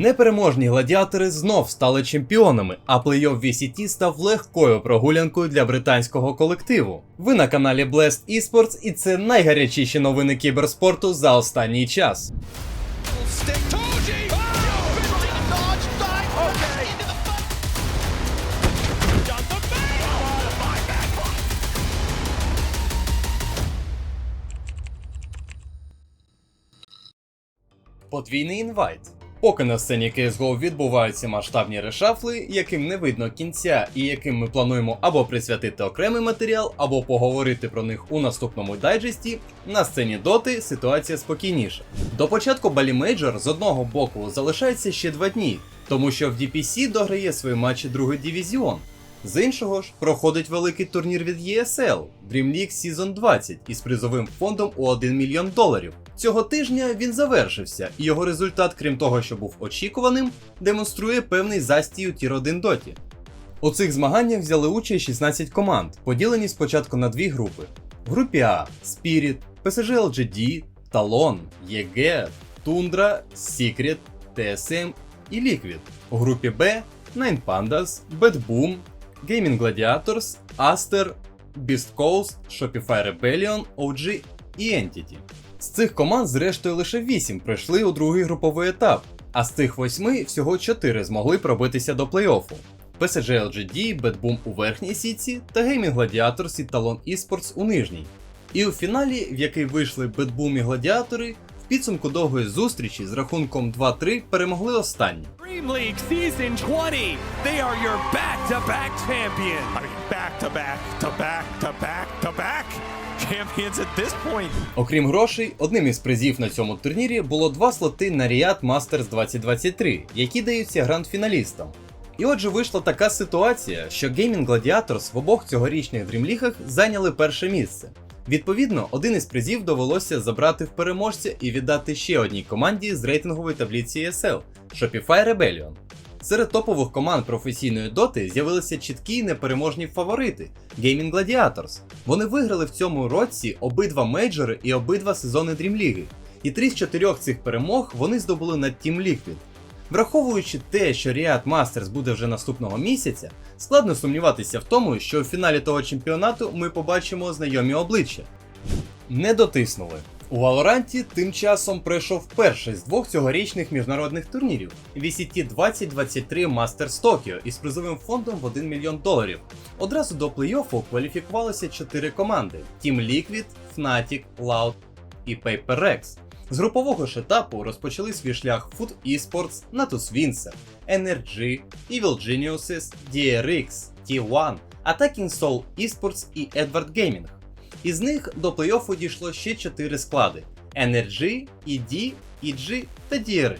Непереможні гладіатори знов стали чемпіонами, а плей-офф VCT став легкою прогулянкою для британського колективу. Ви на каналі Blast Esports і це найгарячіші новини кіберспорту за останній час. Подвійний інвайт. Поки на сцені CSGO відбуваються масштабні решафли, яким не видно кінця, і яким ми плануємо або присвятити окремий матеріал, або поговорити про них у наступному дайджесті, на сцені доти ситуація спокійніша. До початку Балі Мейджор з одного боку залишається ще два дні, тому що в DPC дограє свої матчі другий дивізіон. З іншого ж проходить великий турнір від ESL Dream League Season 20 із призовим фондом у 1 мільйон доларів. Цього тижня він завершився, і його результат, крім того, що був очікуваним, демонструє певний застій у Тір 1 доті. У цих змаганнях взяли участь 16 команд, поділені спочатку на дві групи. В групі А Spirit, PSG LGD, Talon, EG, Tundra, Secret, TSM і Liquid. У групі Б Nine Pandas, Bad Boom, Gaming Gladiators, Aster, Beast Coast, Shopify Rebellion, OG і Entity. З цих команд, зрештою, лише 8 пройшли у другий груповий етап, а з цих 8 всього 4 змогли пробитися до плей-оффу. PSG LGD, Bad Boom у верхній сітці та Gaming Gladiators і Talon Esports у нижній. І у фіналі, в який вийшли Bad Boom і Гладіатори, в підсумку довгої зустрічі з рахунком 2-3 перемогли останні. Dream League Season 20. They are your back-to-back champion. I mean, back to back to back to back to back. Champions at this point. Окрім грошей, одним із призів на цьому турнірі було два слоти на Riyadh Masters 2023, які даються гранд-фіналістам. І отже, вийшла така ситуація, що Gaming Gladiators в обох цьогорічних дрімлігах зайняли перше місце. Відповідно, один із призів довелося забрати в переможця і віддати ще одній команді з рейтингової таблиці ESL – Shopify Rebellion. Серед топових команд професійної доти з'явилися чіткі й непереможні фаворити Gaming Gladiators. Вони виграли в цьому році обидва мейджори і обидва сезони Дрімліги. І три з чотирьох цих перемог вони здобули над Team Liquid. Враховуючи те, що Riyadh Masters буде вже наступного місяця, складно сумніватися в тому, що у фіналі того чемпіонату ми побачимо знайомі обличчя. Не дотиснули. У Валоранті тим часом пройшов перший з двох цьогорічних міжнародних турнірів VCT 2023 Masters Tokyo із призовим фондом в 1 мільйон доларів. Одразу до плей-оффу кваліфікувалися чотири команди: Team Liquid, Fnatic, Loud і PaperX. З групового ж етапу розпочали свій шлях Food Esports, Natus Vincer, NRG, Evil Geniuses, DRX, T1, Attacking Soul Esports і Edward Gaming. Із них до плей-оффу дійшло ще 4 склади: NRG, ED, EG та DRX.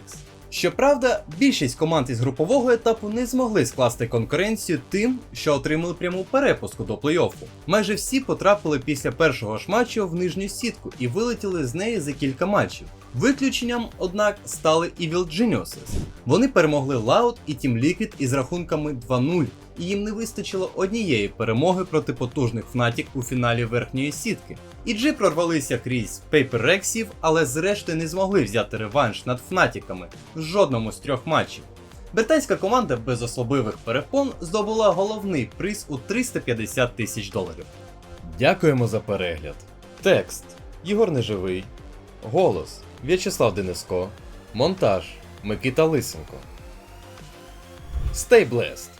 Щоправда, більшість команд із групового етапу не змогли скласти конкуренцію тим, що отримали пряму перепуску до плей-оффу. Майже всі потрапили після першого ж матчу в нижню сітку і вилетіли з неї за кілька матчів. Виключенням, однак, стали Evil Geniuses. Вони перемогли Loud і Team Liquid із рахунками 2-0, і їм не вистачило однієї перемоги проти потужних Fnatic у фіналі верхньої сітки. EG прорвалися крізь пейперексів, але зрештою не змогли взяти реванш над Фнатіками в жодному з трьох матчів. Британська команда без особливих перепон здобула головний приз у 350 тисяч доларів. Дякуємо за перегляд. Текст Єгор Неживий. Голос В'ячеслав Дениско. Монтаж Микита Лисенко. Stay blessed!